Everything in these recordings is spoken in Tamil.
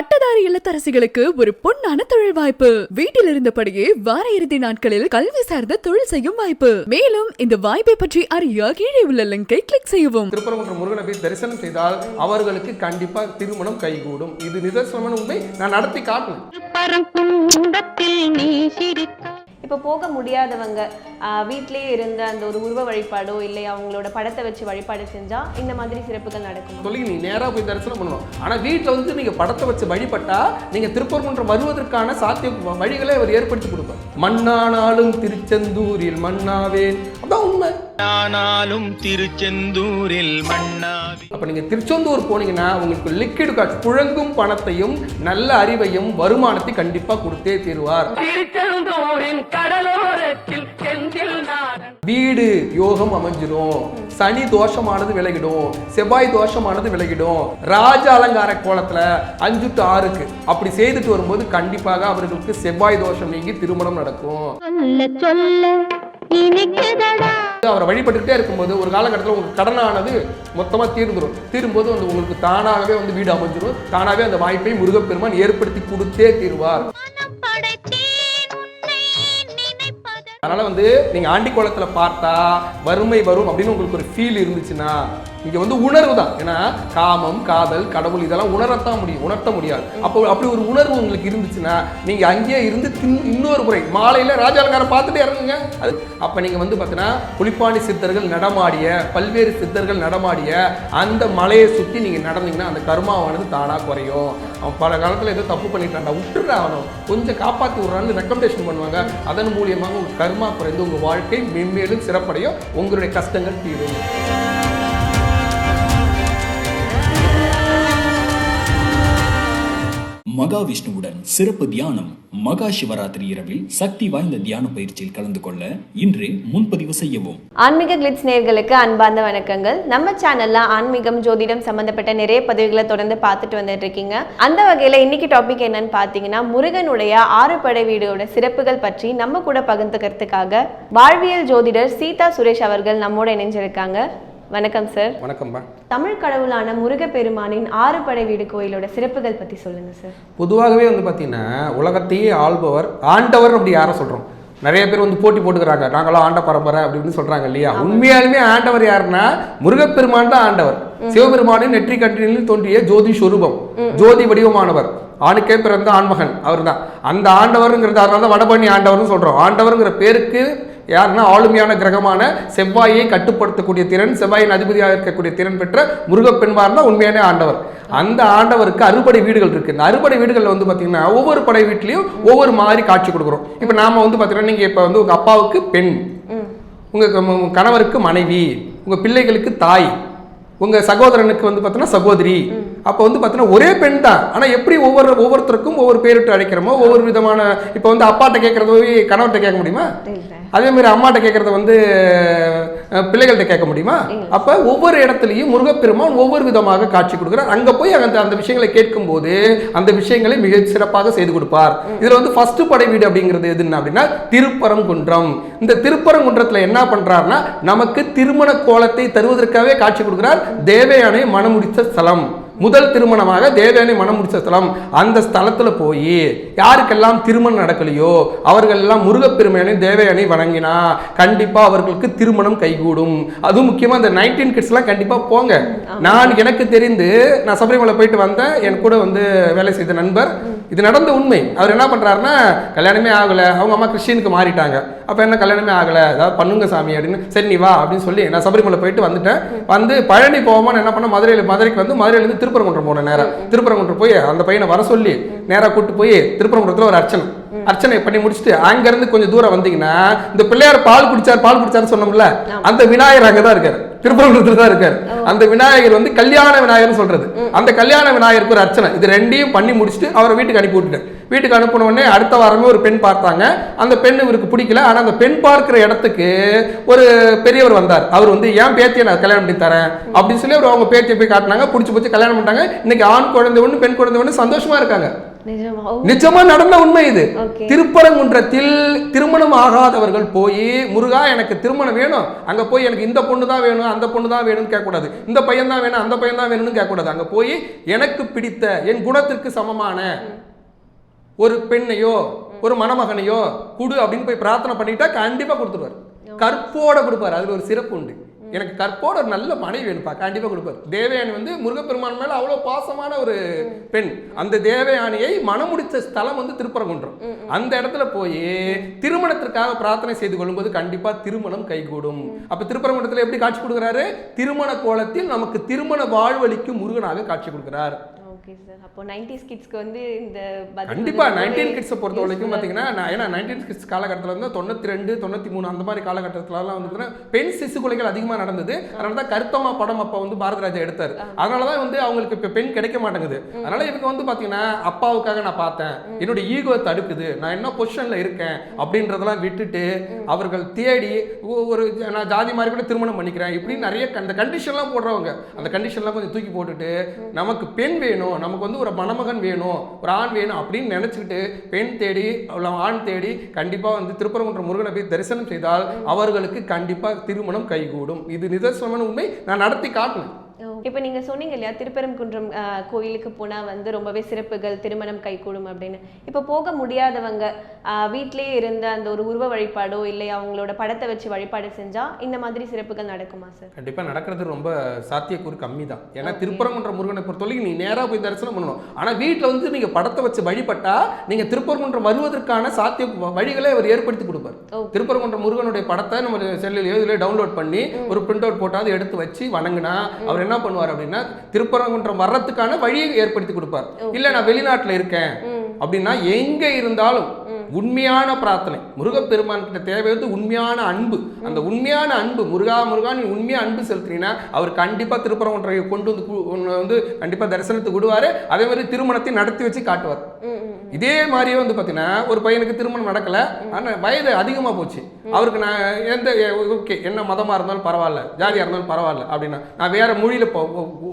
பட்டதாரி இல்லத்தரசிகளுக்கு ஒரு பொன்னான தொழில் வாய்ப்பு. வீட்டில் இருந்தபடியே வார இறுதி நாட்களில் கல்வி சார்ந்த தொழில் செய்யும் வாய்ப்பு. மேலும் இந்த வாய்ப்பை பற்றி அறிய கீழே உள்ள லிங்கை கிளிக் செய்யவும். திருப்பரங்குன்ற முருகனை போய் தரிசனம் செய்தால் அவர்களுக்கு கண்டிப்பா திருமணம் கைகூடும். இது நிதர்சனமான உண்மை. நான் நடத்தி சிரித்தாய் இப்போ போக முடியாதவங்க வீட்டிலேயே இருந்த அந்த ஒரு உருவ வழிபாடோ இல்லை அவங்களோட படத்தை வச்சு வழிபாடு செஞ்சா இந்த மாதிரி சிறப்புகள் நடக்கும்? சொல்லி நீ நேரா போய் தரிசனம் பண்ணணும் ஆனா வீட்டில் வந்து நீங்க படத்தை வச்சு வழிபட்டா நீங்க திருப்பரங்குன்றம் வருவதற்கான சாத்திய வழிகளை அவர் ஏற்படுத்தி கொடுப்பார். மண்ணானாலும் திருச்செந்தூரில் மண்ணாவேன் அதான் உண்மை. ஆனாலும் திருச்செந்தூரில் மன்னாவி அப்ப நீங்க திருச்செந்தூர் போனீங்கன்னா உங்களுக்கு லிக்விட் காசு புழங்கும் பணத்தையும் நல்ல அறிவையும் வருமானத்தை கண்டிப்பா கொடுத்தே தீருவார். வீடு யோகம் அமைஞ்சிடும். சனி தோஷமானது விலகிடும். செவ்வாய் தோஷமானது விலகிடும். ராஜ அலங்கார கோலத்துல அஞ்சு டு ஆறுக்கு அப்படி செய்துட்டு வரும்போது கண்டிப்பாக அவர்களுக்கு செவ்வாய் தோஷம் நீங்கி திருமணம் நடக்கும். சொல்ல சொல்ல அவரை வழிபட்டுக்கிட்டே இருக்கும்போது ஒரு காலகட்டத்தில் உங்களுக்கு கடனானது மொத்தமாக தீர்ந்துடும் தீரும்போது வந்து உங்களுக்கு தானாகவே வந்து வீடு அமைஞ்சிடும் தானாகவே அந்த வாய்ப்பை முருகப்பெருமான் ஏற்படுத்தி கொடுத்தே தீருவார். அதனால் வந்து நீங்கள் ஆண்டி கோலத்தில் பார்த்தா வறுமை வரும் அப்படின்னு உங்களுக்கு ஒரு ஃபீல் இருந்துச்சுன்னா இங்கே வந்து உணர்வு தான். ஏன்னா காமம் காதல் கடவுள் இதெல்லாம் உணரத்தான் முடியும் உணர்த்த முடியாது. அப்போ அப்படி ஒரு உணர்வு உங்களுக்கு இருந்துச்சுன்னா நீங்கள் அங்கேயே இருந்து இன்னொரு முறை மாலையில் ராஜாலங்காரம் பார்த்துட்டு இறங்குங்க. அது அப்போ நீங்கள் வந்து பார்த்தீங்கன்னா புலிப்பாணி சித்தர்கள் நடமாடிய பல்வேறு சித்தர்கள் நடமாடிய அந்த மலையை சுற்றி நீங்கள் நடந்தீங்கன்னா அந்த கருமாவானது தானாக குறையும். அவன் பல காலத்தில் ஏதோ தப்பு பண்ணிட்டான்டா விட்டுறா அவனும் கொஞ்சம் காப்பாற்றி விட்றான்னு ரெக்கமெண்டேஷன் பண்ணுவாங்க. அதன் மூலியமாக கர்மா குறைந்து உங்கள் வாழ்க்கை மென்மேலும் சிறப்படையும். உங்களுடைய கஷ்டங்கள் தீரும். மகாவிஷ்ணுவுடன் சிறப்பு தியானம் மகா சிவராத்திரி இரவில் சக்தி வாய்ந்த தியான பயிற்சியில் கலந்து கொள்ள இன்று முன்பதிவு செய்யவும். ஆன்மீக கிளிட்ஸ் நேர்களுக்கு அன்பார்ந்த வணக்கங்கள். நம்ம சேனல்ல ஆன்மீகம் ஜோதிடம் சம்பந்தப்பட்ட நிறைய பதிவுகளை தொடர்ந்து பார்த்துட்டு வந்துட்டு இருக்கீங்க. அந்த வகையில இன்னைக்கு டாபிக் என்னன்னு பார்த்தீங்கன்னா முருகனுடைய ஆறு படை வீடோட சிறப்புகள் பற்றி நம்ம கூட பகிர்ந்துக்கிறதுக்காக வாழ்வியல் ஜோதிடர் சீதா சுரேஷ் அவர்கள் நம்மோட இணைஞ்சிருக்காங்க. வணக்கம் சார் வணக்கம்மா தமிழ் கடவுளான முருகப்பெருமானின் ஆறு படை வீடு கோயிலோட சிறப்புகள் பத்தி சொல்லுங்க சார் பொதுவாகவே வந்து பார்த்தீங்கன்னா உலகத்தையே ஆள்பவர் ஆண்டவர் அப்படி யாரை சொல்கிறோம் நிறைய பேர் வந்து போட்டி போட்டுக்கிறாங்க. நாங்களாம் ஆண்ட பரம்பரை அப்படின்னு சொல்றாங்க இல்லையா? உண்மையாலுமே ஆண்டவர் யாருன்னா முருகப்பெருமான் தான் ஆண்டவர். சிவபெருமானின் நெற்றி கண்டினில் தோன்றிய ஜோதி சொரூபம் ஜோதி வடிவமானவர். ஆணுக்கே பிறந்த ஆண்மகன் அவர் தான் அந்த ஆண்டவருங்கிறது அதனால தான் வடபழனி ஆண்டவர்னு சொல்றோம். ஆண்டவருங்கிற பேருக்கு யாருன்னா ஆளுமையான கிரகமான செவ்வாயை கட்டுப்படுத்தக்கூடிய திறன் செவ்வாயின் அதிபதியாக இருக்கக்கூடிய திறன் பெற்ற முருகப்பெண்மார் தான் உண்மையான ஆண்டவர். அந்த ஆண்டவருக்கு அறுபடை வீடுகள் இருக்கு. இந்த அறுபடை வீடுகளில் வந்து பார்த்தீங்கன்னா ஒவ்வொரு படை வீட்லையும் ஒவ்வொரு மாதிரி காட்சி கொடுக்குறோம். இப்போ நாம வந்து பார்த்தீங்கன்னா நீங்கள் இப்போ வந்து உங்கள் அப்பாவுக்கு பெண் உங்கள் கணவருக்கு மனைவி உங்கள் பிள்ளைகளுக்கு தாய் உங்கள் சகோதரனுக்கு வந்து பார்த்தீங்கன்னா சகோதரி. அப்போ வந்து பார்த்தீங்கன்னா ஒரே பெண் தான். ஆனால் எப்படி ஒவ்வொரு ஒவ்வொருத்தருக்கும் ஒவ்வொரு பேரிட்டு அழைக்கிறோமோ ஒவ்வொரு விதமான இப்போ வந்து அப்பாட்ட கேட்குறது கணவர்கிட்ட கேட்க முடியுமா? இல்ல அதே மாதிரி அம்மாட்ட கேட்கறத வந்து பிள்ளைகள்கிட்ட கேட்க முடியுமா? அப்ப ஒவ்வொரு இடத்துலையும் முருகப்பெருமான் ஒவ்வொரு விதமாக காட்சி கொடுக்கிறார். அங்க போய் அந்த அந்த விஷயங்களை கேட்கும்போது அந்த விஷயங்களை மிக சிறப்பாக செய்து கொடுப்பார். இதுல வந்து ஃபர்ஸ்ட் படை வீடு அப்படிங்கிறது எதுன்னு அப்படின்னா திருப்பரங்குன்றம். இந்த திருப்பரங்குன்றத்துல என்ன பண்றாருன்னா நமக்கு திருமண கோலத்தை தருவதற்காகவே காட்சி கொடுக்கிறார். தேவயானை மனமுடித்த ஸ்தலம். முதல் திருமணமாக தேவயானை மனம் முடிச்ச ஸ்தலம் அந்த ஸ்தலத்துல போய் யாருக்கெல்லாம் திருமணம் நடக்கலையோ அவர்கள் எல்லாம் முருகப்பெருமையானை தேவயானை வணங்கினா கண்டிப்பா அவர்களுக்கு திருமணம் கைகூடும். அதுவும் முக்கியமா இந்த நைன்டீன் கிட்ஸ் எல்லாம் கண்டிப்பா போங்க. நான் எனக்கு தெரிந்து நான் சபரிமலை போயிட்டு வந்தேன். என் கூட வந்து வேலை செய்த நண்பர். இது நடந்த உண்மை. அவர் என்ன பண்றாருன்னா கல்யாணமே ஆகல. அவங்க அம்மா கிறிஸ்டினுக்கு மாறிட்டாங்க. அப்ப என்ன கல்யாணமே ஆகல? ஏதாவது பண்ணுங்க சாமி அப்படின்னு சரி நீ வா அப்படின்னு சொல்லி நான் சபரிமலை போயிட்டு வந்துட்டேன். வந்து பழனி போகாம நான் என்ன பண்ண மதுரையில் மதுரைக்கு வந்து மதுரையிலேருந்து திருப்பரங்குன்றம் போனேன் நேரா. திருப்பரங்குன்றம் போய் அந்த பையனை வர சொல்லி நேராக கூட்டு போய் திருப்பரங்குன்றத்தில் ஒரு அர்ச்சனை. அர்ச்சனை பண்ணி முடிச்சுட்டு அங்க இருந்து கொஞ்சம் தூரம் வந்தீங்கன்னா இந்த பிள்ளையார் பால் குடிச்சார் பால் குடிச்சாருன்னு சொன்னோம்ல அந்த விநாயகர் அங்க தான் இருக்காரு. திருப்பரங்குன்றத்தில் தான் இருக்காரு. அந்த விநாயகர் வந்து கல்யாண விநாயகர்னு சொல்றது. அந்த கல்யாண விநாயகருக்கு ஒரு அர்ச்சனை. இது ரெண்டையும் பண்ணி முடிச்சுட்டு அவரை வீட்டுக்கு அனுப்பி விட்டுட்டேன் வீட்டுக்கு அனுப்பின உடனே அடுத்த வாரமே ஒரு பெண் பார்த்தாங்க. அந்த பெண் இவருக்கு பிடிக்கல. ஆனா அந்த பெண் பார்க்கிற இடத்துக்கு ஒரு பெரியவர் வந்தார். அவர் வந்து ஏன் பேத்தியை நான் கல்யாணம் பண்ணி தரேன்? அப்படின்னு சொல்லி அவர் அவங்க பேத்தியை போய் காட்டினாங்க. பிடிச்சி பிடிச்சி கல்யாணம் பண்ணிட்டாங்க. இன்னைக்கு ஆண் குழந்தை ஒன்று பெண் குழந்தை ஒன்று சந்தோஷமா இருக்காங்க. நிஜமா? நடந்த உண்மை இது. திருப்பரங்குன்றத்தில் திருமணம் ஆகாதவர்கள் போய் முருகா எனக்கு திருமணம் வேணும். அங்க போய் எனக்கு இந்த பொண்ணு தான் வேணும் அந்த பொண்ணு தான் வேணும்னு கேட்கக்கூடாது. இந்த பையன் தான் வேணும் அந்த பையன் தான் வேணும்னு கேட்கக்கூடாது. அங்க போய் எனக்கு பிடித்த என் குணத்திற்கு சமமான ஒரு பெண்ணையோ ஒரு மணமகனையோ குடு அப்படின்னு போய் பிரார்த்தனை பண்ணிட்டா கண்டிப்பா கொடுத்துருவார். கற்போட கொடுப்பார். அதுல ஒரு சிறப்பு உண்டு. எனக்கு கற்போட ஒரு நல்ல மனைவி வேணுப்பா கண்டிப்பா கொடுப்பார். தேவயானி வந்து முருகப்பெருமான் மேல அவ்வளவு பாசமான ஒரு பெண். அந்த தேவயானியை மணமுடித்த ஸ்தலம் வந்து திருப்பரங்குன்றம். அந்த இடத்துல போய் திருமணத்திற்காக பிரார்த்தனை செய்து கொள்ளும்போது கண்டிப்பா திருமணம் கைகூடும். அப்ப திருப்பரங்குன்றத்துல எப்படி காட்சி கொடுக்குறாரு? திருமண கோலத்தில் நமக்கு திருமண வாழ்வழிக்கும் முருகனாக காட்சி கொடுக்கிறார். ஓகே சார் அப்போ 90s கிட்ஸ்க்கு வந்து இந்த பதில் கண்டிப்பா வந்து நைன்டீன் கிட்ஸை பொறுத்த வரைக்கும் பார்த்தீங்கன்னா நான் ஏன்னா நைன்டீன் கிட்ஸ் காலகட்டத்தில் வந்து தொண்ணூற்றி ரெண்டு தொண்ணூற்றி மூணு அந்த மாதிரி காலகட்டத்திலலாம் வந்து பெண் சிசு கொலைகள் அதிகமாக நடந்தது. அதனால தான் கருத்தம்மா படம் அப்போ வந்து பாரத ராஜா எடுத்தார். அதனால தான் வந்து அவங்களுக்கு இப்போ பெண் கிடைக்க மாட்டேங்குது. அதனால இவங்க வந்து பார்த்தீங்கன்னா அப்பாவுக்காக நான் பார்த்தேன். என்னோட ஈகோ தடுக்குது. நான் என்ன பொசிஷனில் இருக்கேன் அப்படின்றதெல்லாம் விட்டுட்டு அவர்கள் தேடி ஒரு நான் ஜாதி மாதிரி கூட திருமணம் பண்ணிக்கிறேன் இப்படி நிறைய அந்த கண்டிஷன்லாம் போடுறவங்க. அந்த கண்டிஷன்லாம் கொஞ்சம் தூக்கி போட்டுட்டு நமக்கு பெண் வேணும் நமக்கு வந்து ஒரு மணமகன் வேணும் ஒரு ஆண் வேணும் அப்படின்னு நினச்சிக்கிட்டு பெண் தேடி அவ்வளோ ஆண் தேடி கண்டிப்பாக வந்து திருப்பரங்குன்ற முருகனை போய் தரிசனம் செய்தால் அவர்களுக்கு கண்டிப்பாக திருமணம் கைகூடும். இது நிதர்சனமான உண்மை. நான் நடத்தி காட்டினேன் இப்போ நீங்க சொன்னீங்க இல்லையா திருப்பரங்குன்றம் ஆஹ், கோயிலுக்கு போனா வந்து ரொம்பவே சிறப்புகள் திருமணம் கைகூடும் அப்படின்னு. இப்போ போக முடியாதவங்க வீட்டிலேயே இருந்த அந்த ஒரு உருவ வழிபாடோ இல்லை அவங்களோட படத்தை வச்சு வழிபாடு செஞ்சா இந்த மாதிரி சிறப்புகள் நடக்குமா சார் கண்டிப்பாக நடக்கிறது ரொம்ப சாத்தியக்கூறு கம்மி தான். ஏன்னா திருப்பரங்குன்ற முருகனை பொறுத்தவரைக்கும் நீ நேராக போய் தரிசனம் பண்ணணும். ஆனால் வீட்டில் வந்து நீங்கள் படத்தை வச்சு வழிபட்டா நீங்கள் திருப்பரங்குன்றம் வருவதற்கான சாத்திய வழிகளை அவர் ஏற்படுத்தி கொடுப்பார். Okay. திருப்பரங்குன்ற முருகனுடைய படத்தை நம்ம செல்லிலேயோ இதில் டவுன்லோட் பண்ணி ஒரு பிரிண்ட் அவுட் போட்டால் எடுத்து வச்சு வணங்கினா அவர் என்ன பண்ணுவார் அப்படின்னா திருப்பரங்குன்றம் வர்றதுக்கான வழியை ஏற்படுத்தி கொடுப்பார். இல்லை நான் வெளிநாட்டில் இருக்கேன். அப்படின்னா எங்க இருந்தாலும் உண்மையான பிரார்த்தனை. முருகப்பெருமான் கிட்ட தேவை வந்து உண்மையான அன்பு. அந்த உண்மையான அன்பு முருகா முருகா நீ உண்மையா அன்பு செலுத்தினீங்கன்னா அவர் கண்டிப்பா திருப்பரங்குன்றை கொண்டு வந்து வந்து கண்டிப்பா தரிசனத்துக்கு விடுவாரு. அதே மாதிரி திருமணத்தை நடத்தி வச்சு காட்டுவார். இதே மாதிரியே வந்து பார்த்தீங்கன்னா ஒரு பையனுக்கு திருமணம் நடக்கல. ஆனால் வயது அதிகமாக போச்சு. அவருக்கு நான் எந்த ஓகே என்ன மதமாக இருந்தாலும் பரவாயில்ல ஜாதியாக இருந்தாலும் பரவாயில்ல அப்படின்னா நான் வேற மொழியில்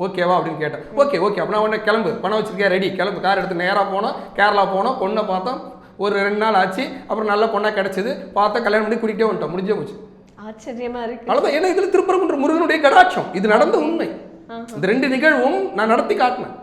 ஓகேவா அப்படின்னு கேட்டேன். ஓகே ஓகே அப்படின்னா உடனே கிளம்பு. பணம் வச்சிருக்கியா? ரெடி கிளம்பு. கார் எடுத்து நேராக போனோம் கேரளா போனோம் பொண்ணை பார்த்தோம். ஒரு ரெண்டு நாள் ஆச்சு. அப்புறம் நல்ல பொண்ணாக கிடச்சிது. பார்த்தா கல்யாணம் பண்ணி கூட்டிகிட்டே வந்துட்டோம். முடிஞ்சே போச்சு. ஆச்சரியமா இருக்கு. அவ்வளோதான் ஏன்னா இதில் திருப்பரங்குன்ற முருகனுடைய கடாட்சம். இது நடந்த உண்மை. இந்த ரெண்டு நிகழ்வும் நான் நடத்தி காட்டினேன்.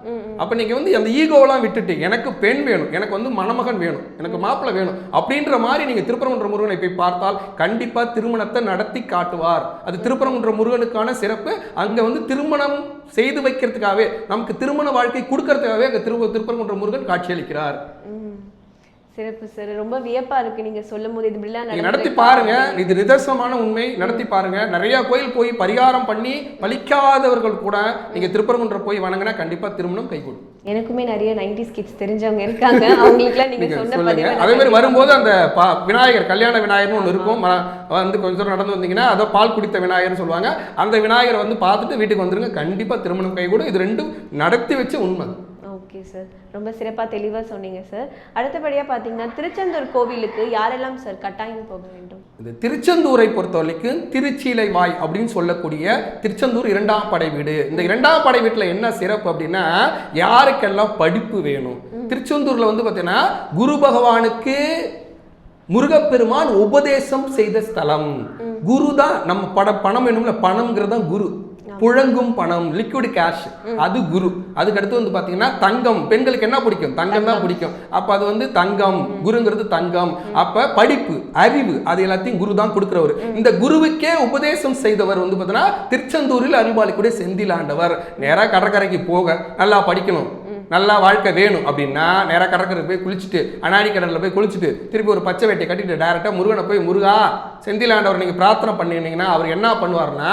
அப்ப நீங்க வந்து அந்த ஈகோவெல்லாம் விட்டுட்டு எனக்கு பெண் வேணும் எனக்கு வந்து மணமகன் வேணும் எனக்கு மாப்பிள்ளை வேணும் அப்படின்ற மாதிரி நீங்க திருப்பரங்குன்ற முருகனை போய் பார்த்தால் கண்டிப்பா திருமணத்தை நடத்தி காட்டுவார். அது திருப்பரங்குன்ற முருகனுக்கான சிறப்பு. அங்க வந்து திருமணம் செய்து வைக்கிறதுக்காகவே நமக்கு திருமண வாழ்க்கை கொடுக்கறதுக்காகவே அங்க திரு திருப்பரங்குன்ற முருகன் காட்சியளிக்கிறார். சிறப்பு சார் ரொம்ப வியப்பா இருக்கு நீங்க சொல்லும் போது இது இப்படிலாம் நடத்தி பாருங்க. இது நிதர்சனமான உண்மை. நடத்தி பாருங்க. நிறைய கோயில் போய் பரிகாரம் பண்ணி பலிக்காதவர்கள் கூட நீங்க திருப்பரங்குன்ற போய் வணங்கினா கண்டிப்பா திருமணம் கைகூடும். எனக்குமே நிறைய 90s கிட்ஸ் தெரிஞ்சவங்க இருக்காங்க. அவங்களுக்குலாம் நீங்க சொன்ன அதே மாதிரி வரும்போது அந்த பா- விநாயகர் கல்யாண விநாயகர்னு ஒன்று இருக்கும். வந்து கொஞ்சம் தூரம் நடந்து வந்தீங்கன்னா அதோ பால் குடித்த விநாயகர்னு சொல்லுவாங்க. அந்த விநாயகரை வந்து பார்த்துட்டு வீட்டுக்கு வந்துருங்க. கண்டிப்பா திருமணம் கைகூடும். இது ரெண்டும் நடத்தி வச்ச உண்மை. Okay sir. ரொம்ப சிறப்பா தெளிவா சொன்னீங்க சார். அடுத்தபடியா பாத்தீங்கன்னா திருச்செந்தூர் கோவிலுக்கு யாரெல்லாம் சார் கட்டாயம் போக வேண்டும்? இந்த திருச்செந்தூரை பொறுத்த வரைக்கும் திருச்சீலை வாய் அப்படின்னு சொல்லக்கூடிய திருச்செந்தூர் இரண்டாம் படை வீடு. இந்த இரண்டாம் படை வீட்டில் என்ன சிறப்பு அப்படின்னா யாருக்கெல்லாம் படிப்பு வேணும்? திருச்செந்தூர்ல வந்து பார்த்தீங்கன்னா குரு பகவானுக்கு முருகப்பெருமான் உபதேசம் செய்த ஸ்தலம். குரு தான் நம்ம பட பணம் வேணும்ல பணம்ங்கிறது தான் குரு. புழங்கும் பணம் லிக்விட் கேஷ் அது குரு. அதுக்கடுத்து வந்து பாத்தீங்கன்னா தங்கம். பெண்களுக்கு என்ன பிடிக்கும்? தங்கம் தான் பிடிக்கும். அப்ப அது வந்து தங்கம். குருங்கிறது தங்கம். அப்ப படிப்பு அறிவு அது எல்லாத்தையும் குரு தான் கொடுக்கிறவர். இந்த குருவுக்கே உபதேசம் செய்தவர் வந்து பார்த்தீங்கன்னா திருச்செந்தூரில் அருள்பாலிக்கூடிய செந்திலாண்டவர் நேரா கடற்கரைக்கு போக நல்லா படிக்கணும். நல்லா வாழ்க்கை வேணும் அப்படின்னா நேராக கடற்கரை போய் குளிச்சுட்டு அனாடி கடலில் போய் குளிச்சுட்டு திருப்பி ஒரு பச்சை வேட்டை கட்டிட்டு டேரெக்டாக முருகனை போய் முருகா செந்திலாண்டவர் நீங்கள் பிரார்த்தனை பண்ணினீங்கன்னா அவர் என்ன பண்ணுவார்னா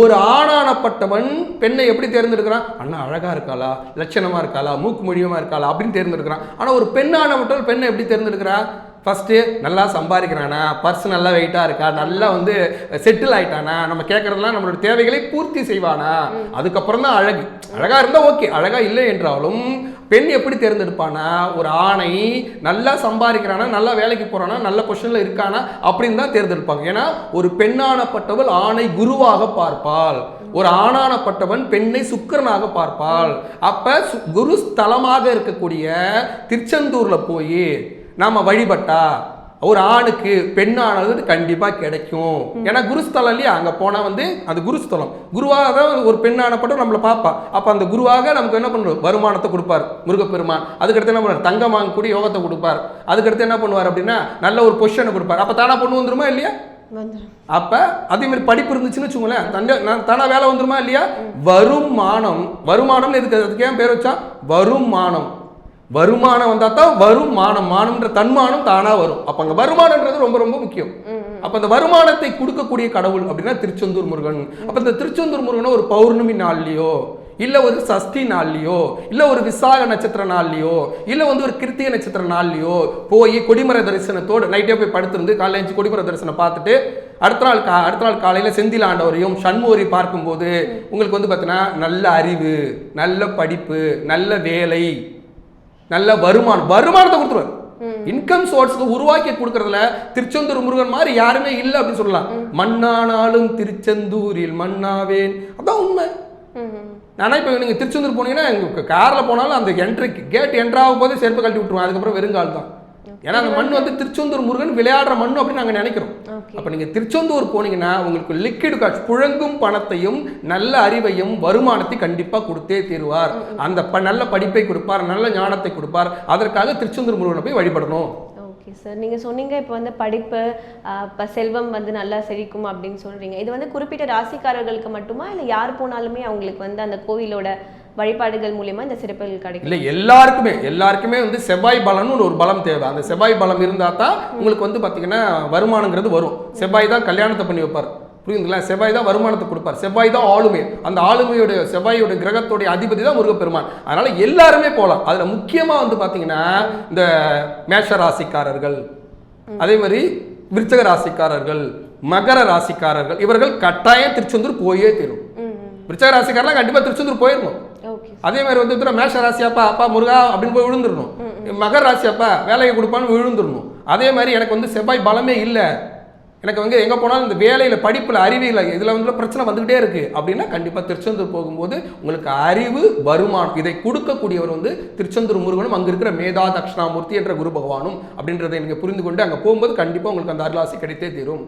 ஒரு ஆணானப்பட்டவன் பெண்ணை எப்படி தேர்ந்தெடுக்கிறான்? அண்ணா அழகாக இருக்காளா? லட்சணமாக இருக்காளா? மூக்கு மொழியமாக இருக்காளா? அப்படின்னு தேர்ந்தெடுக்கிறான். ஆனால் ஒரு பெண்ணானப்பட்டவள் பெண்ணை எப்படி தேர்ந்தெடுக்கிறா? ஃபஸ்ட்டு நல்லா சம்பாதிக்கிறானா? பர்ஸ் நல்லா வெயிட்டாக இருக்கா? நல்லா வந்து செட்டில் ஆயிட்டானா? நம்ம கேட்குறதெல்லாம் நம்மளோட தேவைகளை பூர்த்தி செய்வானா? அதுக்கப்புறம் தான் அழகு. அழகாக இருந்தால் ஓகே அழகாக இல்லை என்றாலும் பெண் எப்படி தேர்ந்தெடுப்பானா? ஒரு ஆணை நல்லா சம்பாதிக்கிறானா? நல்லா வேலைக்கு போறானா? நல்ல பொசிஷன்ல இருக்கானா? அப்படின்னு தான் தேர்ந்தெடுப்பாங்க. ஏன்னா ஒரு பெண்ணானப்பட்டவள் ஆணை குருவாக பார்ப்பாள். ஒரு ஆணானப்பட்டவன் பெண்ணை சுக்கிரனாக பார்ப்பாள். அப்ப குரு ஸ்தலமாக இருக்கக்கூடிய திருச்செந்தூர்ல போய் நாம வழிபட்டா ஒரு ஆணுக்கு பெண்ணானது கண்டிப்பா கிடைக்கும். ஏன்னா குருஸ்தலம் இல்லையா? அங்க போனா வந்து அது குருஸ்தலம். குருவாக தான் ஒரு பெண்ணானப்பட்ட நம்மளை பார்ப்பா அப்ப அந்த குருவாக நமக்கு என்ன பண்ணுவார்? வருமானத்தை கொடுப்பார். முருகப்பெருமான். அதுக்கடுத்து என்ன பண்ணுவார்? தங்கம் வாங்கக்கூடிய யோகத்தை கொடுப்பார். அதுக்கடுத்து என்ன பண்ணுவார் அப்படின்னா நல்ல ஒரு பொசிஷனை கொடுப்பார். அப்ப தானா பொண்ணு வந்துருமா இல்லையா? அப்ப அதே மாதிரி படிப்பு இருந்துச்சுன்னு வச்சுக்கோங்களேன். தண்ட தானா வேலை வந்துருமா இல்லையா? வருமானம். வருமானம்னு எதுக்கு? அதுக்கு ஏன் பேர் வச்சா? வருமானம். வருமானம் வந்தா தான் வரும் மானம். மானம்ன்ற தன்மானம் தானா வரும். அப்ப அங்க வருமானம்ன்றது ரொம்ப ரொம்ப முக்கியம். அப்ப அந்த வருமானத்தை கொடுக்கக்கூடிய கடவுள் அப்படின்னா திருச்செந்தூர் முருகன். அப்ப இந்த திருச்செந்தூர் முருகனை ஒரு பௌர்ணமி நாள்லயோ இல்ல ஒரு சஷ்டி நாள்லயோ இல்ல ஒரு விசாக நட்சத்திர நாள்லயோ இல்ல வந்து ஒரு கிருத்திகை நட்சத்திர நாள்லயோ போய் கொடிமர தரிசனத்தோடு நைட்டே போய் படுத்திருந்து காலையில எழுந்து கொடிமர தரிசனம் பார்த்துட்டு அடுத்த நாள் கா அடுத்த நாள் காலையில செந்தில் ஆண்டவரையும் சண்முகரை பார்க்கும்போது உங்களுக்கு வந்து பார்த்தீங்கன்னா நல்ல அறிவு நல்ல படிப்பு நல்ல வேலை. நல்ல வருமானம். வருமானத்தை கொடுத்துருவார். இன்கம் சோர்ஸ்க்கு உருவாக்கி கொடுக்கறதுல திருச்செந்தூர் முருகன் மாதிரி யாருமே இல்லை அப்படின்னு சொல்லலாம். மண்ணானாலும் திருச்செந்தூரில் மண்ணாவேன் அதான் உண்மை. நானா இப்போ நீங்கள் திருச்செந்தூர் போனீங்கன்னா எங்கள் காரில் போனாலும் அந்த என்ட்ரி கேட் என்ட்ராகும் போதே செருப்பு கழட்டி விட்டுருவோம் அதுக்கப்புறம் வெறுங்கால் தான். ஏன்னா அந்த மண் வந்து திருச்செந்தூர் முருகன் விளையாடுற மண் அப்படின்னு நாங்கள் நினைக்கிறோம். அப்போ நீங்கள் திருச்செந்தூர் போனீங்கன்னா உங்களுக்கு லிக்விட் காசு புழங்கும் பணத்தையும் நல்ல அறிவையும் வருமானத்தை கண்டிப்பாக கொடுத்தே தீருவார். அந்த ப நல்ல படிப்பை கொடுப்பார் நல்ல ஞானத்தை கொடுப்பார். அதற்காக திருச்செந்தூர் முருகனை போய் வழிபடணும். ஓகே சார் நீங்கள் சொன்னீங்க இப்போ வந்து படிப்பு இப்போ செல்வம் வந்து நல்லா செழிக்கும் அப்படின்னு சொல்கிறீங்க இது வந்து குறிப்பிட்ட ராசிக்காரர்களுக்கு மட்டுமா? இல்லை யார் போனாலுமே அவங்களுக்கு வந்து அந்த கோவிலோட வழிபாடுகள் மூலியமா இந்த சிறப்புகள் கிடைக்கும். இல்லை எல்லாருக்குமே எல்லாருக்குமே வந்து செவ்வாய் பலம்னு ஒரு பலம் தேவை. அந்த செவ்வாய் பலம் இருந்தால் தான் உங்களுக்கு வந்து பார்த்தீங்கன்னா வருமானங்கிறது வரும். செவ்வாய் தான் கல்யாணத்தை பண்ணி வைப்பார். புரியுதுங்களா? செவ்வாய் தான் வருமானத்தை கொடுப்பார். செவ்வாய் தான் ஆளுமை. அந்த ஆளுமையோட செவ்வாயோட கிரகத்தோடைய அதிபதி தான் முருகப்பெருமான். அதனால எல்லாருமே போகலாம் அதில் முக்கியமாக வந்து பார்த்தீங்கன்னா இந்த மேஷ ராசிக்காரர்கள் அதே மாதிரி விருச்சக ராசிக்காரர்கள் மகர ராசிக்காரர்கள் இவர்கள் கட்டாயம் திருச்செந்தூர் போயே தீரும். விருச்சக ராசிக்காரெல்லாம் கண்டிப்பாக திருச்செந்தூர் போயிடணும் அதே மாதிரி வந்து திரும்ப மேஷ ராசியாப்பா அப்பா முருகா அப்படின்னு போய் விழுந்துடணும். மகர ராசியாப்பா வேலையை கொடுப்பான்னு விழுந்துடணும். அதே மாதிரி எனக்கு வந்து செவ்வாய் பலமே இல்லை. எனக்கு வந்து எங்கே போனாலும் இந்த வேலையில் படிப்பில் அறிவியல் இதில் வந்து பிரச்சனை வந்துகிட்டே இருக்கு. அப்படின்னா கண்டிப்பாக திருச்செந்தூர் போகும்போது உங்களுக்கு அறிவு வருமானம் இதை கொடுக்கக்கூடியவர் வந்து திருச்செந்தூர் முருகனும் அங்கே இருக்கிற மேதா தட்சிணாமூர்த்தி என்ற குரு பகவானும் அப்படின்றதை நீங்கள் புரிந்து கொண்டு அங்கே போகும்போது கண்டிப்பாக உங்களுக்கு அந்த அருளாசி கிடைத்தே தீரும்.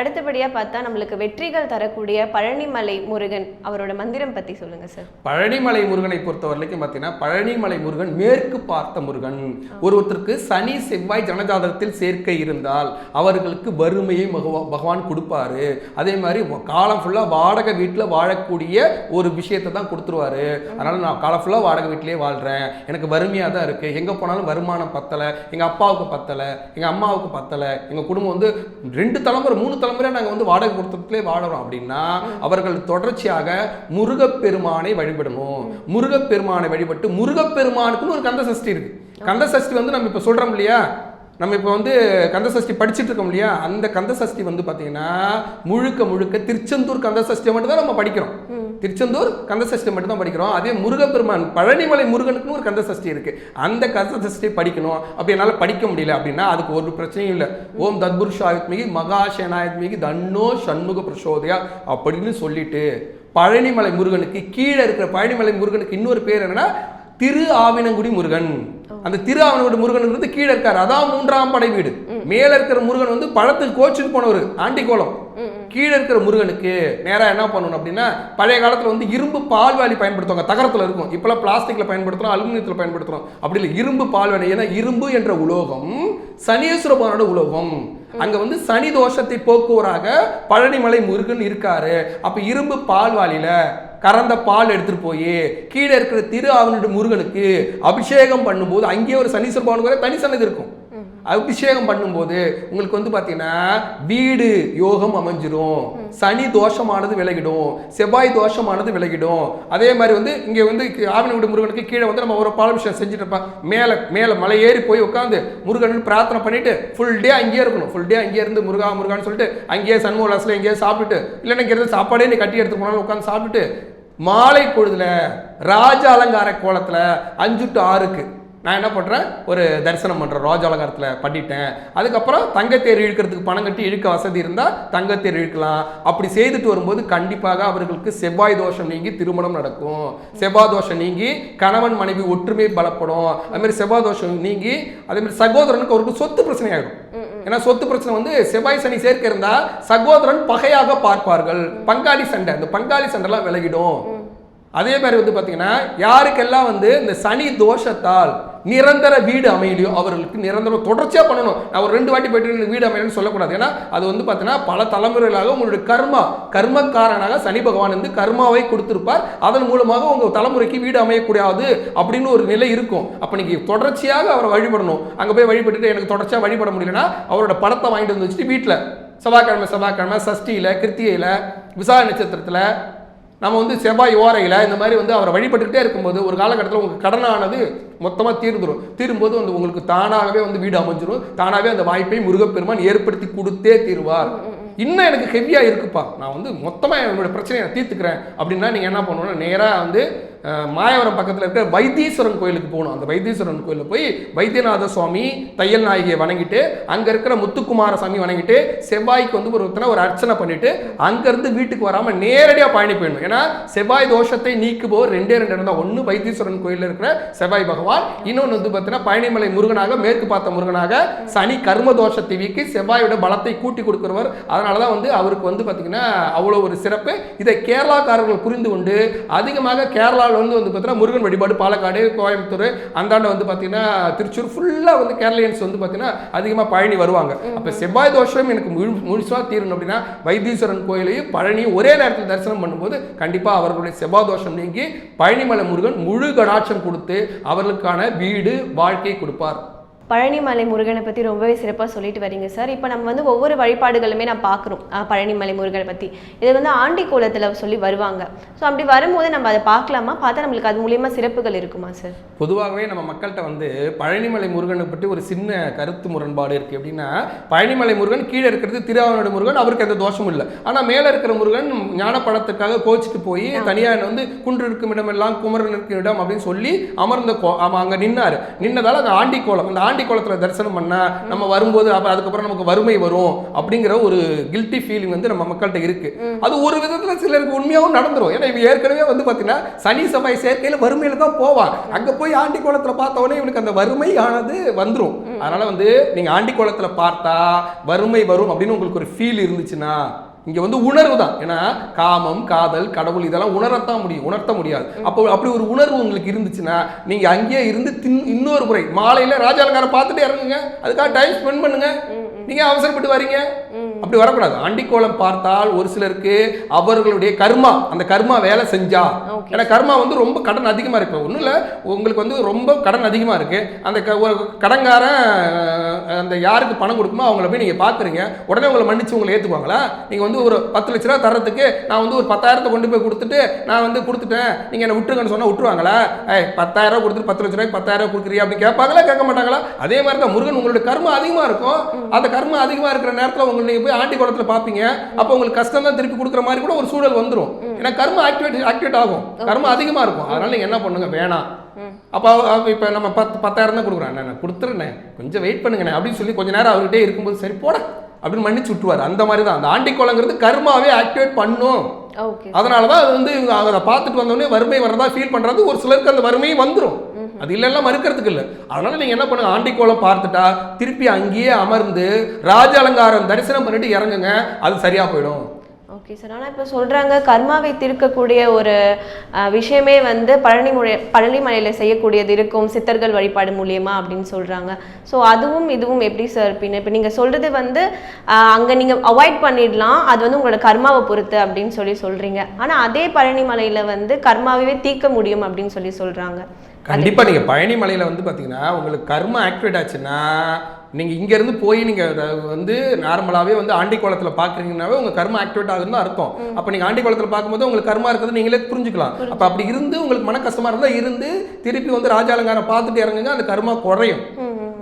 அடுத்தபடியா பார்த்தா நம்மளுக்கு வெற்றிகள் தரக்கூடிய பழனிமலை முருகன் அவரோட மந்திரம் பத்தி சொல்லுங்க சார். பழனிமலை முருகனை பொறுத்த வரைக்கும் பார்த்தீங்கன்னா பழனிமலை முருகன் மேற்கு பார்த்த முருகன். ஒருவருக்கு சனி செவ்வாய் ஜனஜாதகத்தில் சேர்க்கை இருந்தால் அவர்களுக்கு வறுமையை பகவான் கொடுப்பாரு. அதே மாதிரி காலம் ஃபுல்லாக வாடகை வீட்டில் வாழக்கூடிய ஒரு விஷயத்தை தான் கொடுத்துருவாரு. அதனால் நான் காலம் ஃபுல்லாக வாடகை வீட்டிலே வாழ்கிறேன் எனக்கு வறுமையாக தான் இருக்குது எங்கே போனாலும் வருமானம் பத்தலை. எங்கள் அப்பாவுக்கு பத்தலை. எங்கள் அம்மாவுக்கு பத்தலை. எங்கள் குடும்பம் வந்து ரெண்டு தலைமுறை மூணு தலைமுறை நாங்கள் வந்து வாடகை கொடுத்ததுலேயே வாழறோம் அப்படின்னா அவர்கள் தொடர்ச்சியாக முருகப்பெருமானை வழிபடணும். முருகப்பெருமானை வழிபட்டு முருகப்பெருமானுக்குன்னு ஒரு கந்த சஷ்டி இருக்குது கந்த சஷ்டி வந்து நம்ம இப்போ சொல்கிறோம் இல்லையா? நம்ம இப்போ வந்து கந்த சஷ்டி படிச்சுட்டு இருக்கோம் இல்லையா? அந்த கந்த சஷ்டி வந்து பார்த்தீங்கன்னா முழுக்க முழுக்க திருச்செந்தூர் கந்த சஷ்டியை மட்டும் தான் நம்ம படிக்கிறோம். திருச்செந்தூர் கந்த சஷ்டி மட்டும் தான் படிக்கிறோம். அதே முருகப்பெருமான் பழனிமலை முருகனுக்குன்னு ஒரு கந்த சஷ்டி இருக்கு. அந்த கந்த சஷ்டி படிக்கணும். அப்படி என்னால் படிக்க முடியல அப்படின்னா அதுக்கு ஒரு பிரச்சனையும் இல்லை. ஓம் தத்புருஷாயுத்மிகி மகாசேனாயுத்மிகி தன்னோ சண்முக பிரசோதயா அப்படின்னு சொல்லிட்டு பழனிமலை முருகனுக்கு கீழே இருக்கிற பழனிமலை முருகனுக்கு இன்னொரு பேர் என்னன்னா திரு ஆவினங்குடி முருகன். அந்த திரு ஆவினங்குடி முருகன் கீழே இருக்காரு. அதான் மூன்றாம் படை வீடு. மேல இருக்கிற முருகன் வந்து பழத்துக்கு கோச்சுக்கு போனவர் ஆண்டிகோலம் கீழே இருக்கிற முருகனுக்கு நேரா என்ன பண்ணணும் அப்படின்னா பழைய காலத்துல வந்து இரும்பு பால்வாளி பயன்படுத்துவாங்க. தகரத்துல இருக்கும். இப்பெல்லாம் பிளாஸ்டிக்ல பயன்படுத்துறோம் அலுமினியத்துல பயன்படுத்துறோம். அப்படி இல்லை இரும்பு பால்வாளி ஏன்னா இரும்பு என்ற உலோகம் சனீஸ்வர பகவானோட உலோகம். அங்க வந்து சனி தோஷத்தை போக்குவராக பழனிமலை முருகன் இருக்காரு. அப்ப இரும்பு பால்வாளியில கறந்த பால் எடுத்துட்டு போய் கீழே இருக்கிற திரு ஆவனுடைய முருகனுக்கு அபிஷேகம் பண்ணும்போது அங்கேயே ஒரு சனீஸ்வர பகவானுக்கு வேற தனி சன்னதி இருக்கும். அபிஷேகம் பண்ணும்போது உங்களுக்கு வந்து பார்த்தீங்கன்னா வீடு யோகம் அமைஞ்சிரும். சனி தோஷமானது விலகிடும். செவ்வாய் தோஷமானது விலகிடும். அதே மாதிரி வந்து இங்கே வந்து ஆவினகுடி முருகனுக்கு கீழே வந்து நம்ம ஒரு பாலபிஷேகம் செஞ்சுட்டு இருப்போம். மேலே மேலே மலை ஏறி போய் உட்காந்து முருகன் பிரார்த்தனை பண்ணிட்டு ஃபுல் டே அங்கேயே இருக்கணும். ஃபுல் டே அங்கேயே இருந்து முருகா முருகான்னு சொல்லிட்டு அங்கேயே சண்முகலாசில் எங்கேயே சாப்பிட்டுட்டு இல்லைன்னா இங்கே இருந்து சாப்பாடே நீ கட்டி எடுத்து போனாலும் உட்காந்து சாப்பிட்டுட்டு மாலை பொழுதுல ராஜ அலங்கார கோலத்தில் அஞ்சு டு ஆறுக்கு. நான் என்ன பண்ணுறேன் ஒரு தரிசனம் பண்ணுறேன் ராஜ அலங்காரத்தில் பண்ணிட்டேன். அதுக்கப்புறம் தங்கத்தேர் இழுக்கிறதுக்கு பணம் கட்டி இழுக்க வசதி இருந்தால் தங்கத்தேர் இழுக்கலாம். அப்படி செய்துட்டு வரும்போது கண்டிப்பாக அவர்களுக்கு செவ்வாய் தோஷம் நீங்கி திருமணம் நடக்கும். செவ்வாய் தோஷம் நீங்கி கணவன் மனைவி ஒற்றுமை பலப்படும். அதுமாதிரி செவ்வாய் தோஷம் நீங்கி அதேமாதிரி சகோதரனுக்கு அவருக்கு சொத்து பிரச்சனை ஆகிடும் ஏன்னா சொத்து பிரச்சனை வந்து செவ்வாய் சனி சேர்க்க இருந்தால் சகோதரன் பகையாக பார்ப்பார்கள். பங்காளி சண்டை. இந்த பங்காளி சண்டைலாம் விலகிடும். அதே மாதிரி வந்து பார்த்தீங்கன்னா யாருக்கெல்லாம் வந்து இந்த சனி தோஷத்தால் நிரந்தர வீடு அமையலையோ அவர்களுக்கு நிரந்தரம் தொடர்ச்சியாக பண்ணணும். நான் ஒரு ரெண்டு வாட்டி போயிட்டு வீடு அமையலன்னு சொல்லக்கூடாது. ஏன்னா அது வந்து பார்த்தீங்கன்னா பல தலைமுறைகளாக உங்களுடைய கர்மா கர்மக்காரனாக சனி பகவான் வந்து கர்மாவை கொடுத்திருப்பார். அதன் மூலமாக உங்கள் தலைமுறைக்கு வீடு அமையக்கூடாது அப்படின்னு ஒரு நிலை இருக்கும். அப்போ நீங்கள் தொடர்ச்சியாக அவரை வழிபடணும். அங்கே போய் வழிபட்டுட்டு எனக்கு தொடர்ச்சியாக வழிபட முடியலன்னா அவரோட படத்தை வாங்கிட்டு வந்து வச்சுட்டு வீட்டில் செவ்வாய்க்கிழமை செவ்வாய்க்கிழமை சஷ்டியில் கிருத்திகையில் விசாக நட்சத்திரத்தில் நம்ம வந்து செவ்வாய் ஓரையில் இந்த மாதிரி வந்து அவரை வழிபட்டுக்கிட்டே இருக்கும்போது ஒரு காலகட்டத்தில் உங்களுக்கு கடனானது மொத்தமாக தீர்ந்துடும் தீரும்போது வந்து உங்களுக்கு தானாகவே வந்து வீடு அமைஞ்சிரும். தானாகவே அந்த வாய்ப்பை முருகப்பெருமான் ஏற்படுத்தி கொடுத்தே தீருவார். இன்னும் எனக்கு ஹெவியாக இருக்குப்பா. நான் வந்து மொத்தமாக என்னோட பிரச்சனையை நான் தீர்த்துக்கிறேன். அப்படின்னா நீங்கள் என்ன பண்ணணும்னா நேராக வந்து மாயவரம் பக்கத்தில் இருக்கிற வைத்தீஸ்வரன் கோயிலுக்கு போகணும். அந்த வைத்தீஸ்வரன் கோயிலில் போய் வைத்தியநாத சுவாமி தையல் நாயகியை வணங்கிட்டு அங்கே இருக்கிற முத்துக்குமார சாமி வணங்கிட்டு செவ்வாய்க்கு வந்து ஒரு ஒருத்தனை ஒரு அர்ச்சனை பண்ணிட்டு அங்கேருந்து வீட்டுக்கு வராமல் நேரடியாக பயணி போயிடணும். ஏன்னா செவ்வாய் தோஷத்தை நீக்குபோர் ரெண்டே ரெண்டு இடம் தான் ஒன்று வைத்தீஸ்வரன் கோயிலில் இருக்கிற செவ்வாய் பகவான் இன்னொன்று வந்து பார்த்தீங்கன்னா பழனிமலை முருகனாக மேற்கு பார்த்த முருகனாக சனி கர்ம தோஷத்தை வீக்கி செவ்வாயோட பலத்தை கூட்டி கொடுக்கிறவர். அதனால தான் வந்து அவருக்கு வந்து பார்த்தீங்கன்னா அவ்வளோ ஒரு சிறப்பு. இதை கேரளாக்காரர்கள் புரிந்து கொண்டு அதிகமாக கேரளாவில் வந்து வந்து பார்த்தீங்கன்னா முருகன் வழிபாடு பாலக்காடு கோயம்புத்தூர் அந்தாண்ட வந்து பார்த்தீங்கன்னா திருச்சூர் ஃபுல்லாக வந்து கேரளியன்ஸ் வந்து பார்த்தீங்கன்னா அதிகமாக பழனி வருவாங்க. அப்போ செவ்வாய் தோஷம் எனக்கு முழு முழுசாக தீரணும் அப்படின்னா வைத்தீஸ்வரன் கோயிலையும் பழனியும் ஒரே நேரத்தில் தரிசனம் பண்ணும்போது கண்டிப்பாக அவர்களுடைய செவ்வாய் தோஷம் நீங்கி பழனிமலை முருகன் முழு கடாட்சம் கொடுத்து அவர்களுக்கான வீடு வாழ்க்கை கொடுப்பார். பழனிமலை முருகனை பற்றி ரொம்பவே சிறப்பாக சொல்லிட்டு வரீங்க சார் இப்போ நம்ம வந்து ஒவ்வொரு வழிபாடுகளுமே நான் பார்க்குறோம் பழனிமலை முருகனை பற்றி இது வந்து ஆண்டி கோலத்தில் சொல்லி வருவாங்க. ஸோ அப்படி வரும்போது நம்ம அதை பார்க்கலாமா பார்த்தா நம்மளுக்கு அது மூலியமாக சிறப்புகள் இருக்குமா சார் பொதுவாகவே நம்ம மக்கள்கிட்ட வந்து பழனிமலை முருகனை பற்றி ஒரு சின்ன கருத்து முரண்பாடு இருக்குது எப்படின்னா பழனிமலை முருகன் கீழே இருக்கிறது திருவாவனோட முருகன் அவருக்கு எந்த தோஷமும் இல்லை. ஆனால் மேலே இருக்கிற முருகன் ஞானப்படத்துக்காக கோச்சிட்டு போய் தனியாக வந்து குன்று இருக்கும் இடமெல்லாம் குமரன் இருக்கும் இடம் அப்படின்னு சொல்லி அமர்ந்த அங்கே நின்னார். நின்னதால அந்த ஆண்டி கோலம் அந்த ஆண்டி கோலத்தில் தரிசனம் பண்ணா நம்ம வரும்போது அப்போ அதுக்கப்புறம் நமக்கு வறுமை வரும் அப்படிங்கிற ஒரு கில்ட்டி ஃபீலிங் வந்து நம்ம மக்கள்கிட்ட இருக்கு. அது ஒரு விதத்தில் சிலருக்கு உண்மையாகவும் நடந்துரும். ஏன்னா இவன் ஏற்கனவே வந்து பார்த்தீங்கன்னா சனி செவ்வாய் சேர்க்கையில் வறுமையில தான் போவான் அங்கே போய் ஆண்டி கோலத்தில் பார்த்த உடனே இவனுக்கு அந்த வறுமை ஆனது வந்துரும் அதனால வந்து நீங்கள் ஆண்டி கோலத்தில் பார்த்தா வறுமை வரும் அப்படின்னு உங்களுக்கு ஒரு ஃபீல் இருந்துச்சுன்னா இங்க வந்து உணர்வு தான். ஏன்னா காமம் காதல் கடவுள் இதெல்லாம் உணரத்தான் முடியும் உணர்த்த முடியாது. அப்போ அப்படி ஒரு உணர்வு உங்களுக்கு இருந்துச்சுன்னா நீங்க அங்கேயே இருந்து தின் இன்னொரு முறை மாலையில ராஜாலங்காரம் பார்த்துட்டு இறங்குங்க. அதுக்காக டைம் ஸ்பெண்ட் பண்ணுங்க. நீங்க அவசரப்பட்டு வரீங்க. அப்படி வரக்கூடாது. ஆண்டிக்கோலம் பார்த்தால் ஒரு சிலருக்கு அவர்களுடைய கர்மா அந்த கர்மா வேலை செஞ்சா. ஏன்னா கர்மா வந்து ரொம்ப கடன் அதிகமா இருக்கு. ஒன்றும் இல்லை உங்களுக்கு வந்து ரொம்ப கடன் அதிகமா இருக்கு. அந்த ஒரு கடன்காரன் அஹ், அந்த யாருக்கு பணம் கொடுக்குமோ அவங்கள போய் நீங்க பாக்குறீங்க உடனே உங்களை மன்னிச்சு உங்களை ஏத்துக்குவாங்களா? நீங்க வந்து ஒரு பத்து லட்ச ரூபா தர்றதுக்கு நான் வந்து ஒரு பத்தாயிரத்தை கொண்டு போய் கொடுத்துட்டு நான் வந்து கொடுத்துட்டேன். நீங்க என்ன விட்டுருங்கன்னு சொன்னா விட்டுருவாங்களா? ஏய் பத்தாயிரம் கொடுத்துட்டு பத்து லட்ச ரூபாய்க்கு பத்தாயிரம் ரூபாய் கொடுக்குறியா அப்படி கேட்பாங்களா? கேட்க மாட்டாங்களா? அதே மாதிரி தான் முருகன் உங்களுடைய கர்மா அதிகமா இருக்கும். அந்த கர்மா அதிகமா இருக்கிற நேரத்துல உங்களை நீங்க போய் ஆண்டி குளத்துல பாப்பீங்க. அப்போ உங்களுக்கு கஷ்டம் தான் திருப்பி கொடுக்குற மாதிரி கூட ஒரு சூழல் வந்துரும். ஏன்னா கர்மா ஆக்டிவேட் ஆக்டிவேட் ஆகும். கர்மா அதிகமா இருக்கும். அதனால நீங்க என்ன பண்ணுங்க? வேணாம். அப்போ இப்ப நம்ம பத்து பத்தாயிரம் தான் கொடுக்குறேன் நான் கொடுத்துருண்ணே கொஞ்சம் வெயிட் பண்ணுங்கண்ணே. அப்படின்னு சொல்லி கொஞ்ச நேரம் அவர்கிட்டே இருக்கும்போது சரி போட. அப்படின்னு மன்னிச்சு விட்டுருவார். அந்த மாதிரி தான் அந்த ஆண்டி கோலங்கிறது கர்மாவே ஆக்டிவேட் பண்ணும். அதனால தான் அது வந்து இவங்க அதை பார்த்துட்டு வந்தோடனே வறுமை வரதா ஃபீல் பண்ணுறது ஒரு சிலருக்கு அந்த வறுமையும் வந்துடும் அது இல்லைன்னா மறுக்கிறதுக்கு இல்லை. அதனால நீங்கள் என்ன பண்ணுங்க ஆண்டிக்கோலம் பார்த்துட்டா திருப்பி அங்கேயே அமர்ந்து ராஜ அலங்காரம் தரிசனம் பண்ணிட்டு இறங்குங்க அது சரியாக போயிடும். ஓகே சார் ஆனால் இப்போ சொல்கிறாங்க கர்மாவை தீர்க்கக்கூடிய ஒரு விஷயமே வந்து பழனி மொழி பழனிமலையில் செய்யக்கூடியது இருக்கும் சித்தர்கள் வழிபாடு மூலியமா அப்படின்னு சொல்கிறாங்க ஸோ அதுவும் இதுவும் எப்படி சார் பின்ன இப்போ நீங்கள் சொல்கிறது வந்து அங்கே நீங்கள் அவாய்ட் பண்ணிடலாம். அது வந்து உங்களோட கர்மாவை பொறுத்து அப்படின்னு சொல்லி சொல்கிறீங்க ஆனால் அதே பழனிமலையில் வந்து கர்மாவே தீர்க்க முடியும் அப்படின்னு சொல்லி சொல்கிறாங்க கண்டிப்பா நீங்க பழனி மலையில வந்து பாத்தீங்கன்னா உங்களுக்கு கர்ம ஆக்டிவேட் ஆச்சுன்னா நீங்க இங்க இருந்து போய் நீங்க அத வந்து நார்மலாவே வந்து ஆண்டி கோலத்துல பாக்குறீங்கன்னாவே உங்க கர்ம ஆக்டிவேட் ஆகுதுன்னு அர்த்தம். அப்ப நீங்க ஆண்டி கோலத்துல பார்க்கும்போது உங்களுக்கு கர்மா இருக்கிறது நீங்களே புரிஞ்சுக்கலாம். அப்ப அப்படி இருந்து உங்களுக்கு மன கஷ்டமா இருந்தா இருந்து திருப்பி வந்து ராஜாலங்காரம் பார்த்துட்டு இறங்குங்க அந்த கர்மா குறையும்.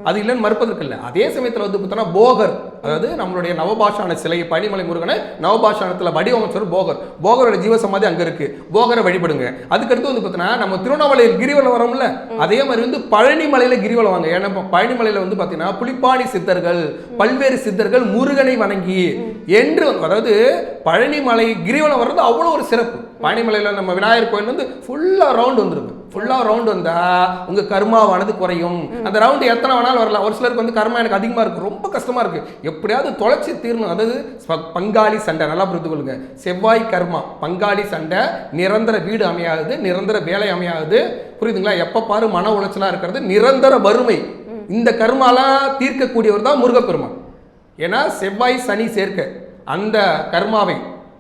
அது இல்லைன்னு மறுப்பதற்கு இல்லை. அதே சமயத்தில் வந்து பார்த்தோன்னா போகர். அதாவது நம்மளுடைய நவபாஷான சிலை பனிமலை முருகனை நவபாஷானத்துல வடிவமைச்சர் போகர். போகரோட ஜீவசமாதி அங்க இருக்கு. போகரை வழிபடுங்க. அதுக்கடுத்து வந்து பார்த்தீங்கன்னா நம்ம திருவண்ணாமலையில் கிரிவலம் வரோம்ல அதே மாதிரி வந்து பழனி மலையில கிரிவலம் வாங்க. ஏன்னா இப்ப பழனி மலையில வந்து பார்த்தீங்கன்னா புலிப்பாணி சித்தர்கள் பல்வேறு சித்தர்கள் முருகனை வணங்கி என்று அதாவது பழனி மலை கிரிவலம் வர்றது அவ்வளோ ஒரு சிறப்பு. பழனிமலையில் நம்ம விநாயகர் கோயில் வந்து ஃபுல்லாக ரவுண்ட் வந்துருங்க ஃபுல்லாக ரவுண்ட் வந்தா உங்க கர்மாவானது குறையும். அந்த ரவுண்டு எத்தனை வேணாலும் வரலாம். ஒரு சிலருக்கு வந்து கர்மா எனக்கு அதிகமாக இருக்கு. ரொம்ப கஷ்டமா இருக்கு. எப்படியாவது தொலைச்சி தீரணும். அதாவது பங்காளி சண்டை. நல்லா புரிந்து கொள்ளுங்க. செவ்வாய் கர்மா. பங்காளி சண்டை. நிரந்தர வீடு அமையாது. நிரந்தர வேலை அமையாது. புரியுதுங்களா? எப்போ பாரு மன உளைச்சலாக இருக்கிறது. நிரந்தர வறுமை. இந்த கர்மாலாம் தீர்க்கக்கூடியவர் தான் முருகப்பெருமான். ஏன்னா செவ்வாய் சனி சேர்க்க அந்த கர்மாவை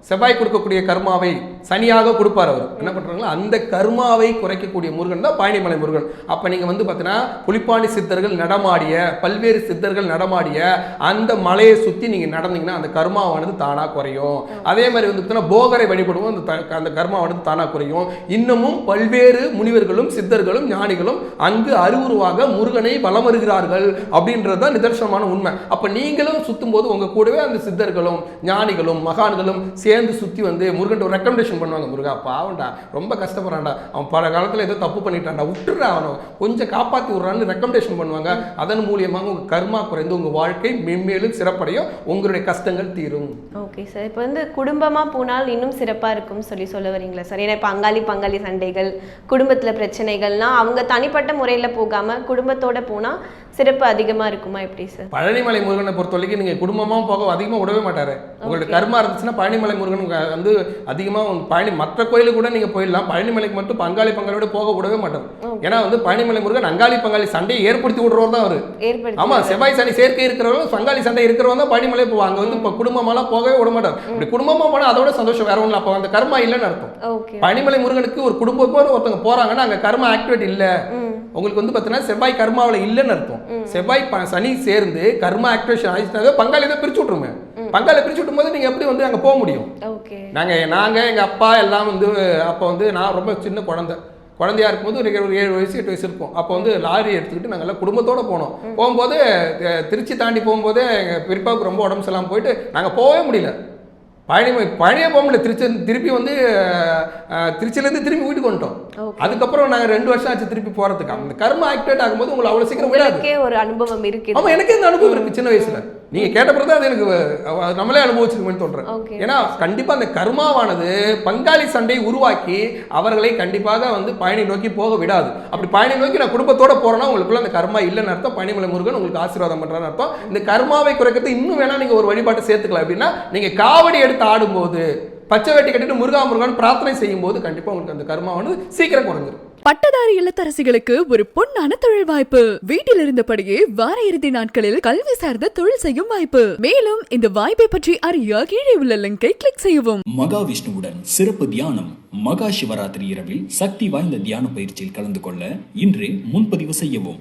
செவ்வாய் கொடுக்கக்கூடிய கர்மாவை சனியாக கொடுப்பார் அவர். என்ன பண்றாங்களோ அந்த கர்மாவை குறைக்கக்கூடிய முருகன் தான் பழனிமலை முருகன். அப்போ நீங்கள் வந்து பார்த்தீங்கன்னா குளிப்பாணி சித்தர்கள் நடமாடிய பல்வேறு சித்தர்கள் நடமாடிய அந்த மலையை சுற்றி நீங்கள் நடந்தீங்கன்னா அந்த கர்மாவானது தானாக குறையும். அதே மாதிரி வந்து பார்த்தீங்கன்னா போகரை வழிபடுவோம் அந்த த- அந்த கர்மாவானது தானாக குறையும். இன்னமும் பல்வேறு முனிவர்களும் சித்தர்களும் ஞானிகளும் அங்கு அறிவுருவாக முருகனை வலம் வருகிறார்கள் அப்படின்றது தான் நிதர்சனமான உண்மை. அப்போ நீங்களும் சுற்றும் போது உங்க கூடவே அந்த சித்தர்களும் ஞானிகளும் மகான்களும் சேர்ந்து சுற்றி வந்து முருகன் ஒரு ரெக்கமெண்டேஷன் பண்ணுவாங்க முருகா பாவம்டா ரொம்ப கஷ்டப்படுறான்டா. அவன் பல காலத்துல ஏதோ தப்பு பண்ணிட்டான்டா விட்டுறா அவனை. கொஞ்சம் காப்பாத்தி விடுறான்னு ரெக்கமெண்டேஷன் பண்ணுவாங்க. அதன் மூலியமாக உங்க கர்மா குறைந்து உங்க வாழ்க்கை மென்மேலும் சிறப்படையும். உங்களுடைய கஷ்டங்கள் தீரும். ஓகே சார் இப்போ வந்து குடும்பமா போனால் இன்னும் சிறப்பா இருக்கும்னு சொல்லி சொல்ல வரீங்களா சார் ஏன்னா இப்போ அங்காளி பங்காளி சண்டைகள் குடும்பத்துல பிரச்சனைகள்லாம் அவங்க தனிப்பட்ட முறையில போகாம குடும்பத்தோட போனா சிறப்பு அதிகமா இருக்குமா எப்படி சார் பழனிமலை முருகனை பொறுத்த வரைக்கும் நீங்க குடும்பமா போக அதிகமா விடவே மாட்டாரு. உங்களுடைய கர்மா இருந்துச்சுன்னா பழனிமலை முருகன் வந்து அதிகமா உங்க பழனி மற்ற கோயிலுக்கு கூட நீங்க போயிடலாம். பழனிமலைக்கு மட்டும் பங்காளி பங்காளியோட போக விடவே மாட்டார் ஏன்னா வந்து பழனிமலை முருகன் அங்காளி பங்காளி சண்டையை ஏற்படுத்தி விடுறவர் தான் அவரு. ஆமா செவ்வாய் சனி சேர்க்கை இருக்கிறவங்க பங்காளி சண்டை இருக்கிறவங்க தான் பழனிமலை போவாங்க. அங்க வந்து இப்போ குடும்பமாலாம் போகவே விட மாட்டார். இப்படி குடும்பமா போனா அதோட சந்தோஷம் வேற ஒன்றும் அப்போ அந்த கர்மா இல்லைன்னு அர்த்தம். பழனிமலை முருகனுக்கு ஒரு குடும்பத்தோட ஒருத்தவங்க போறாங்கன்னா அங்க கர்மா ஆக்டிவேட் இல்ல. உங்களுக்கு வந்து பார்த்தீங்கன்னா செவ்வாய் கர்மாவுல இல்லைன்னு அர்த்தம். செவ்வாய் சனி சேர்ந்து கர்மா ஆக்டிவேஷன் ஆயிடுச்சுனாவே பங்காளி தான் பிரிச்சு விட்டுருமே. பங்காளி பிரிச்சு விட்டும் போது நீங்க எப்படி வந்து அங்க போக முடியும்? ஓகே. நாங்க நாங்க எங்க அப்பா எல்லாம் வந்து அப்போ வந்து நான் ரொம்ப சின்ன குழந்தை. குழந்தையா இருக்கும்போது ஒரு ஒரு ஏழு வயசு எட்டு வயசு இருக்கும். அப்போ வந்து லாரி எடுத்துக்கிட்டு நாங்கள் எல்லாம் குடும்பத்தோட போனோம். போகும்போது திருச்சி தாண்டி போகும்போது எங்கள் பெரியப்பாவுக்கு ரொம்ப உடம்பு சரியில்லாமல் போயிட்டு நாங்கள் போகவே முடியல. பழனி பழனியே போக முடியல திருச்சி திருப்பி வந்து திருச்சியிலேருந்து திரும்பி வீட்டுக்கு வந்துட்டோம். அதுக்கப்புறம் நாங்கள் ரெண்டு வருஷம் ஆச்சு திருப்பி போகிறதுக்கு அந்த கர்ம ஆக்டிவேட் ஆகும்போது உங்களை அவ்வளோ சீக்கிரம் விடாது. உங்களுக்கே ஒரு அனுபவம் இருக்கு ஆமா எனக்கு இந்த அனுபவம் இருக்கு சின்ன வயசுல. நீங்க கேட்ட பிறகு தான் அது எனக்கு நம்மளே அனுபவிச்சிருக்கோம்னு Okay. ஏன்னா கண்டிப்பா அந்த கர்மாவானது பங்காளி சண்டை உருவாக்கி அவர்களை கண்டிப்பாக வந்து பயணி நோக்கி போக விடாது. அப்படி பயணி நோக்கி நான் குடும்பத்தோட போறேன்னா உங்களுக்குள்ள அந்த கர்மா இல்லைன்னு அர்த்தம். பனிமலை முருகன் உங்களுக்கு ஆசீர்வாதம் பண்றான்னு அர்த்தம். இந்த கர்மாவை குறைக்கிறது இன்னும் வேணா நீங்க ஒரு வழிபாட்டை சேர்த்துக்கலாம். அப்படின்னா நீங்க காவடி எடுத்து ஆடும்போது பச்சை வேட்டி கட்டிட்டு முருகா முருகன் பிரார்த்தனை செய்யும் போது கண்டிப்பா உங்களுக்கு அந்த கர்மாவானது சீக்கிரம் குறைஞ்சிரும். பட்டதாரி இல்லத்தரசிகளுக்கு ஒரு பொன்னான தொழில் வாய்ப்பு. வீட்டில் இருந்தபடியே வார இறுதி நாட்களில் கல்வி சார்ந்த தொழில் செய்யும் வாய்ப்பு. மேலும் இந்த வாய்ப்பை பற்றி அறிய கீழே உள்ள லிங்கை கிளிக் செய்யவும். மகாவிஷ்ணுவுடன் சிறப்பு தியானம் மகா சிவராத்திரி இரவில் சக்தி வாய்ந்த தியான பயிற்சியில் கலந்து கொள்ள இன்றே முன்பதிவு செய்யவும்.